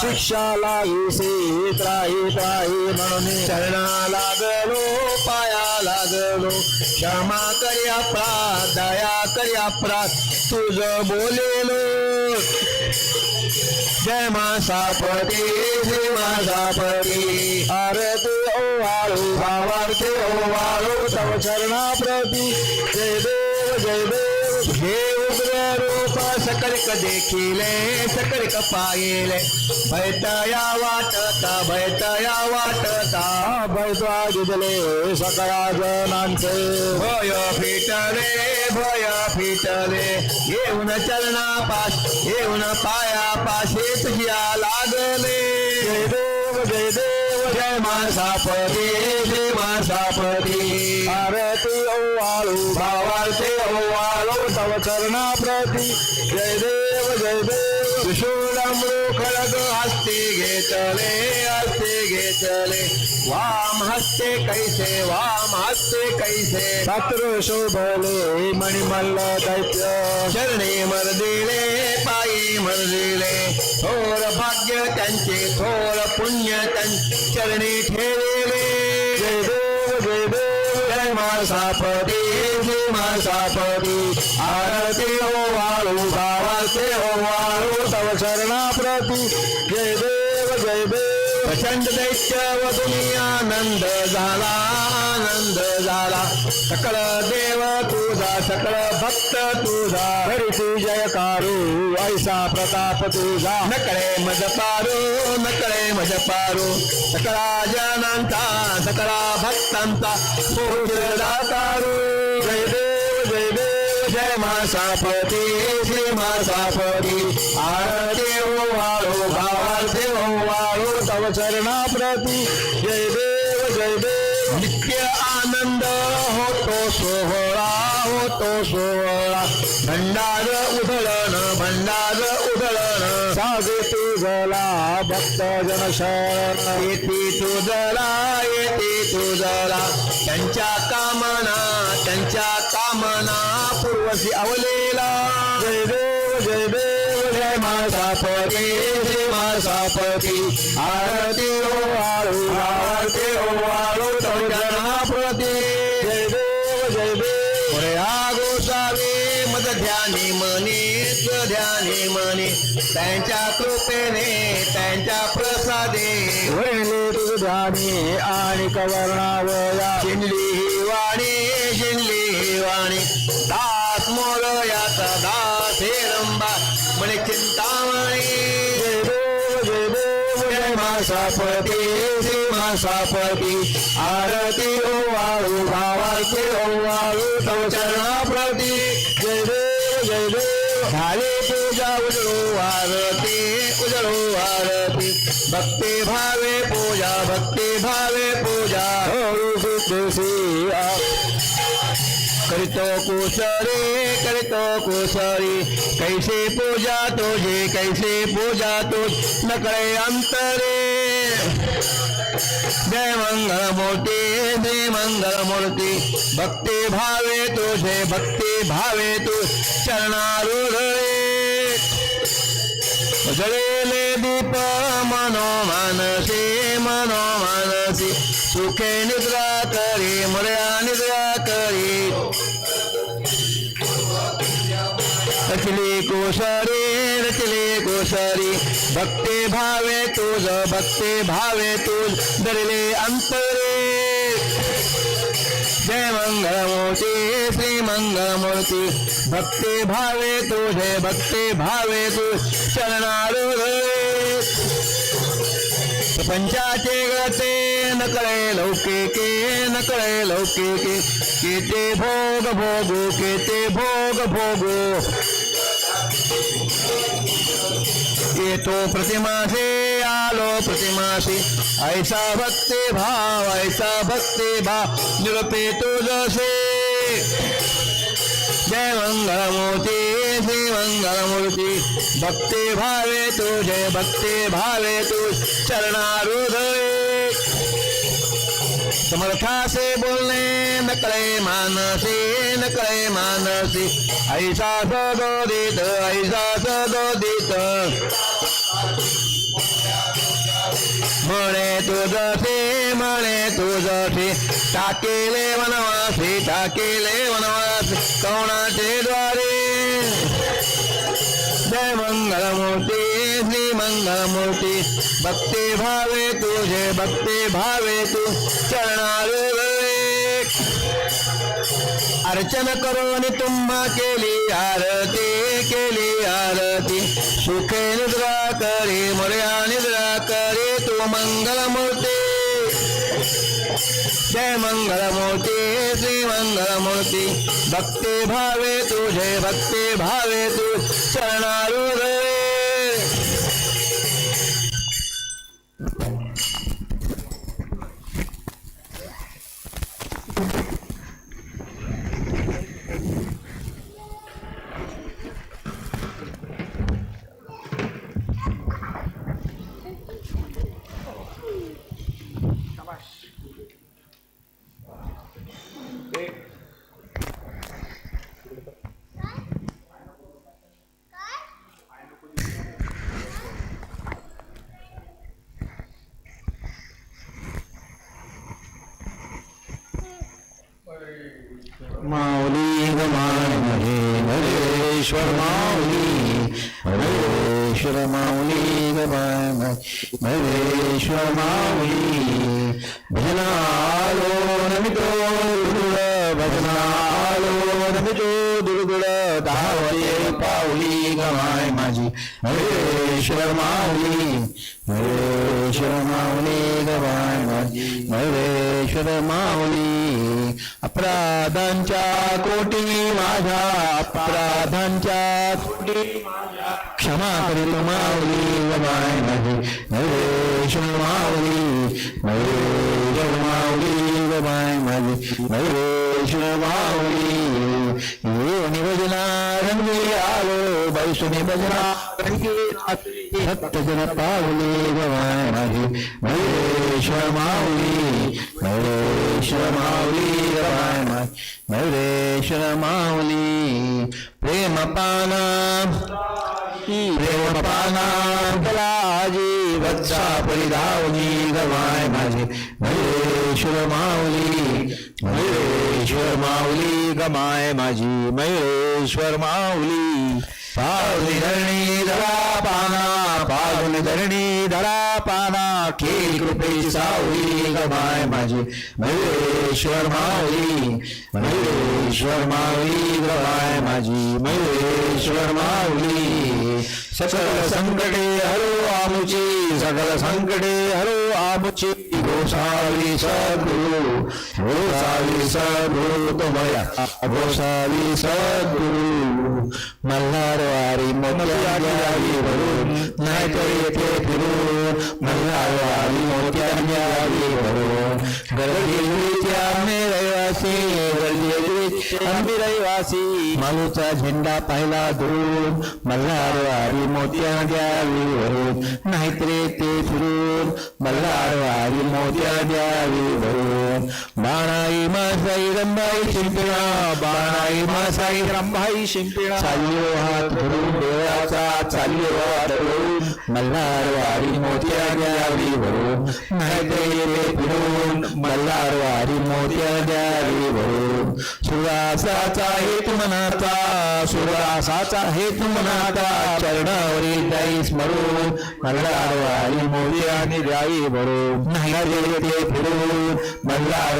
शिक्षाला लागीसी त्राही त्राही म्हणून शरणा लागलो पाया लागलो. क्षमा करी अपराध दया करी अपराध तुझ बोलेलो. जय मासापती जय मासापती आरती ओवाळू भावार्थी ओवाळू तव चरणा प्रती जय देव जय देव. हे रूप सकलिक देखिले सकलिक पाहिले भयतया वाटता भयतया वाटता। भयता दिदले सकळा जनांचे भय फिटले भय फिटले येऊन चरणा पाश येऊन पाया पाशे तुझ्या लागले। जय देव जय देव जय मासापती जय मासापती आरती ओवाळू भावार्थे ओवाळू तव चरणा प्रती। जय देव जय देव। त्रिशूलमृ खडग हस्ते घेतले हस्ते घेतले वाम हस्ते कैसे, वाम हस्ते कैसे। छत्र शोभले मणिमल्ल दैत्य। चरणे मर्दिले पायी मर्दिले थोर भाग्य त्यांचे थोर पुण्य त्यांचे चरणी ठेवले जय देव जय देव। जय मासापती जय मासापती आरती ओवाळू भावाचे ओवाळू तव चरणा प्रती जय देव जय देव प्रचंड दैत्य वधुनी आनंद झाला आनंद झाला सकळ देव तुझा सकळ भक्त तुझा हरिती जयकारू ऐसा प्रताप तुझा नकळे मज पारू नकळे मज पारू सकळा जनांचा सकळा दातारू जय देव जय देव जय मासापती श्री मासापती आरती ओवाळू भावाचे वाळू तव चरणाप्रती. जय देव जय देव. नित्य आनंद होतो सोहळा होतो सोहळा. भंडार उधळण भंडार उधळण. सागे तुझला भक्त जन शरण येते तुझला येते तुझला त्यांच्या कामना त्यांच्या कामना. पूर्वशी अवलेला जय देव जय देव जय मासापती जय मासापती. आरती ओवाळू आरती ओवाळू प्रती जय देव जय देव. गोसावी मद ध्यानी मनी ध्यानी मनी. त्यांच्या कृपेने त्यांच्या प्रसादे. वळले तुझ ध्यानी आणि कवर्णावया शिनली सापती सीमा सापती मासापती आरती ओवाळू भावाचे ओवाळू तव चरणाप्रती जय देव जय देव झाले पूजा उजळो आरती उजळो आरती. भक्ती भावे पूजा भक्ती भावे पूजा. हो करितो कुसरी करितो कुसरी कैसे पूजा तुझी, कैसे पूजा तुझ नकळे अंतरे। जय मंगल मूर्ति, जय मंगल मूर्ति। भक्ति भावे तुझे, भक्ति भावे तू चरणारुधळे जळेले दीप मनो मानसी मनो मानसी सुखे निद्रा करी, मर्या निद्रा करी। रचली रचले कोसरी भक्ती भावे तुझ भक्ती भावे तुझ दरले अंतरे। जय मंगलमूर्ती, श्री मंगलमूर्ती। भक्ती भावे तुझे भक्ती भावे तू चरणारुधळे प्रपंचाचे गते नकळे लौकिके नकळे लौकिके केते भोग, भोगू, केते भोग, भोगू। येतो प्रतिमासे आलो प्रतिमासे। ऐसा भक्ते भाव ऐसा भक्ते भाव निरपे तो जसे। जय मंगलमूर्ती श्री मंगलमूर्ती। भक्ते भावे तू जय भक्ते भावे तू चरणारुधळे समर्थासे बोलणे नकळे मानसी नकळे मानसी। ऐसा सदोदित ऐसा सदोदित। म्हणे तुझसे म्हणे तुझसे टाकेले वनवासी टाकेले वनवासी। कोणाचे द्वारे? जय मंगलमूर्ती, श्री मंगलमूर्ती। भक्ती भावे तुझे, भक्ती भावे तू। चरणारे अर्चन करून तुम्हा केली आरती केली आरती। सुखे निद्रा करी, मोर्या निद्रा करी। तू मंगलमूर्ती। जय श्री मंगलमूर्ति। भक्ति भावे जय भक्ते भावे तू चरणारू महेश्वर माऊली महेश्वर माऊली गमाय महेश्वर माऊली भजनालो नमितो दुर्गुळ भजनालो नमितो दुर्गुळ धावते पाऊली गमाय माझी महेश्वर माऊली महेश्वर माऊली गमाय माझी माऊली अपराधांच्या कोटी माझ्या अपराधांच्या कोटी क्षमा करील माऊली गमाय माझी नैवेश्वर माऊली नैवेश्वर माऊली गमाय माझी नैवेश्वर माऊली, ये निवजना रंगी आलो बैसुनी भजना रंगी भक्त जन पावली गमाय माझी नैवेश्वर माऊली नैवेश्वर माऊली गमाय माझी नैवेश्वर माऊली प्रेम पाना प्रेम पाना कलाजी वत्सा परिधावनी गमाय माझे, महेश्वर माऊली महेश्वर माऊली गमाय माझी महेश्वर माऊली पावली धरणी धरा पाना पावन धरणी धरा पाना केली कृपे सावली गाय माझे. महेश्वर माऊली महेश्वर माऊली गाय माझी. महेश्वर माऊली. सकल संकटे हरो आमुची, सकल संकटे हरो आमुची। गोसावी सद्गुरु गोसावी सद्गुरु तुम्हाला गोसावी सद्गुरु, मल्हार वारी मोत्याची भरून नाहीतर येथे फिरून मल्हार वारी मोत्याची भरून गर्दीच्या आम्ही रहिवासी, गर्दी आम्ही रहिवासी मालूचा झेंडा पाहिला दूर मल्हार वारी मोत्या द्यावी भरून. नाहीतर येथे फिरून, मल्हार वारी मोत्या द्यावी भरून. बाणाई रंबाई शिंपिणा बाणाई मासाई रंबाई शिंपिणा चाललो हात धरून देवाचा चाललो हात भरून सुरासाचा हेतू मनाचा चरणावरील दाई स्मरून मल्हार वारी मोत्या द्यावी भरून नाहीतर फिरून मल्हार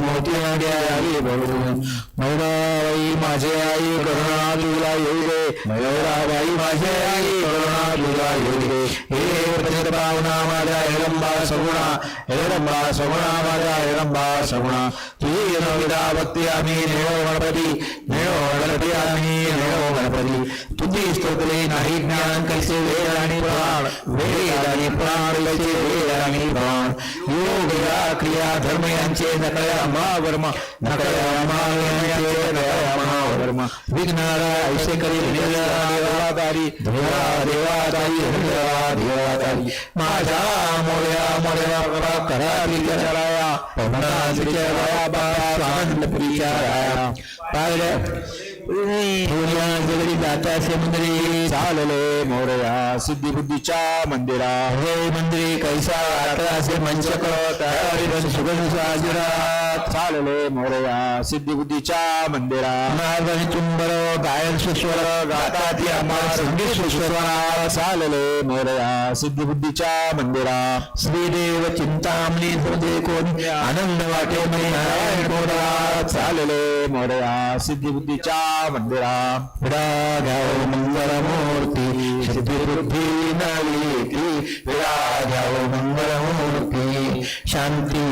मोत्या द्यावी भरून मयुराबाई माझे आई करुणा तुला येऊ दे मयुराबाई माझे आई करुणा तुला येऊ दे हे प्रसिद्ध पाहुणा माझा हिरंबा सगुणा हिरंबा सगुणा माझा हिरंबा सगुणा तुझी नविदा भक्ती आम्ही नेहो गणपती नेहो गणपती आम्ही नेहो गणपती तुझी स्तोत्रे नाही ज्ञान कैसे वेद आणि प्राण वेद आणि प्राण कैसे वेद आणि प्राण योग क्रिया धर्म यांचे नकळ्या महावर्म महावर्माचे नकळ्या विघ्नारा ऐसे करी देवादारी मंदिरी हे मंदिरी, कैसा असे मंचक, तयारी सुगंध साजुरात चालले मोरया सिद्धी बुद्धीच्या मंदिरा. नागरी चुंबर गायन सुस्वर गाता ती आम्हा संगीत सुस्वरा चालले मोरया सिद्धी बुद्धीच्या मंदिरा. श्रीदेव चिंतामणी हृदय कोणी आनंद वाटे नारायण कोरा चालले मोरया सिद्धी बुद्धीच्या मंदिरा. विराजाओ मंगलमूर्ती. सिद्धिबुद्धी शांती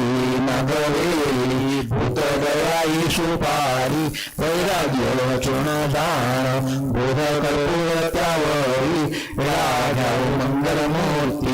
नागवेली भूतदयाई सुपारी वैराग्य चूर्णदान बोध कर्पूर त्यावरी विराजाओ मंगलमूर्ती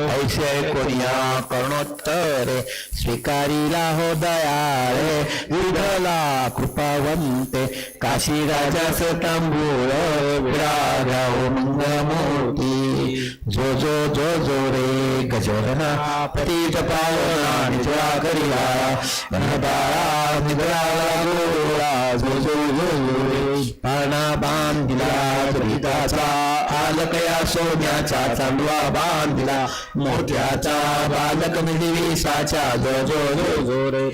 ऐसे कोणिया करुणोत्तरे स्वीकारिला हो दयाळे विठला कृपावंते काशी राजास तांबूळ विराग्याव मंगमूर्ती. जो जो जो जो रे गजरना पतीत पावना निजवा करिला घनदारा निद्राला गोरा जो जो जो जो रे पाना बांधिला दुरिताचा आलकया सोन्याचा बांधिला. बालक जो जो जो जो रे.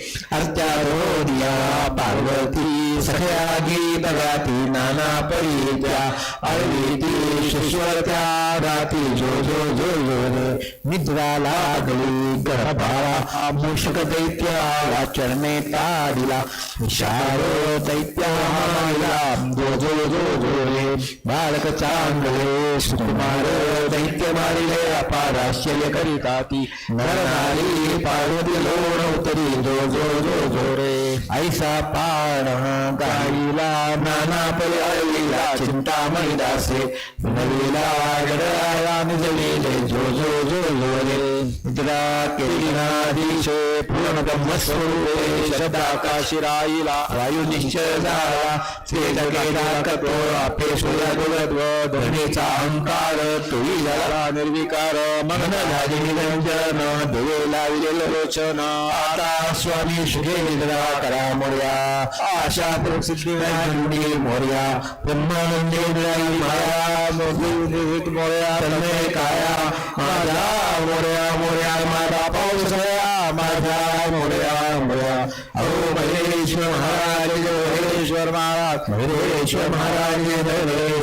पार्वती सख्या गीत गाती नाना शिश्वत्या राती जो जो जो जो रे. निद्रा लागली गर्भाळा मूषक चरणे ताडिला. विशारो दैत्याला जो जो जो जो रे. बालक चांगले सुकुमार दैत्य मारिले अपार आश्चर्य करिता ती नरनारी पार्वती लोण उतरी जो जो जो जो ऐसा पाण गाईला नाना पर्यायीला चिंतामणी दासे नवीला गडराया निजलेले, जो जो जो जो रे। निद्रा केलीनाधीशे पूर्ण ब्रह्मस्वरूपे शब्दाकाशी राईला वायू निश्चय झाला श्वेत केला कठोर आपे सूर्यगुरत्व धरणीचा अहंकार झाला निर्विकार मग्न झाली निरंजन दिवे लोचन आता स्वामी सुखे निद्रा करा मोर्या, आशा प्रसिद्धी मोर्या, ब्रह्मानंदे मिळाली माया मोहित मोर्या, तन्मय काया मोर्या मोर्या मोर्या मोर्या महेश्वर महाराज महेश्वर महाराज महाराज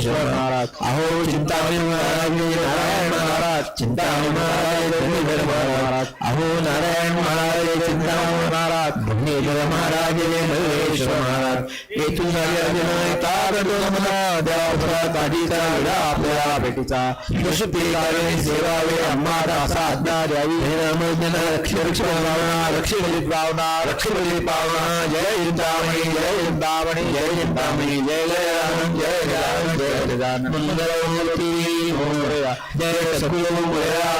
महाराज. अहो चिंतामणी महाराज नारायण महाराज. चिंतामणी महाराज धरणीधर महाराज अहो नारायण महाराज चिंतामणी महाराज धरणीधर महाराज महेश्वर महाराज येथून देवापुरा काठीचा विडा आपल्या भेटीचा यशुपिकारे सेवावे आम्हाला साधना द्यावी हे रामजन रक्ष रक्ष भावना रक्ष बलित भावना रक्ष बलित भावना जय चिंतामणी जय चिंतामणी जय चिंतामणी जय जय राम जय राम जय गजानन मोरया जय सकुल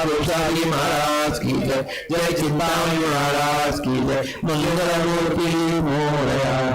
गोसाई महाराज की जय। जय चिंतामणी महाराज की जय। मंगल मूर्ति मोरया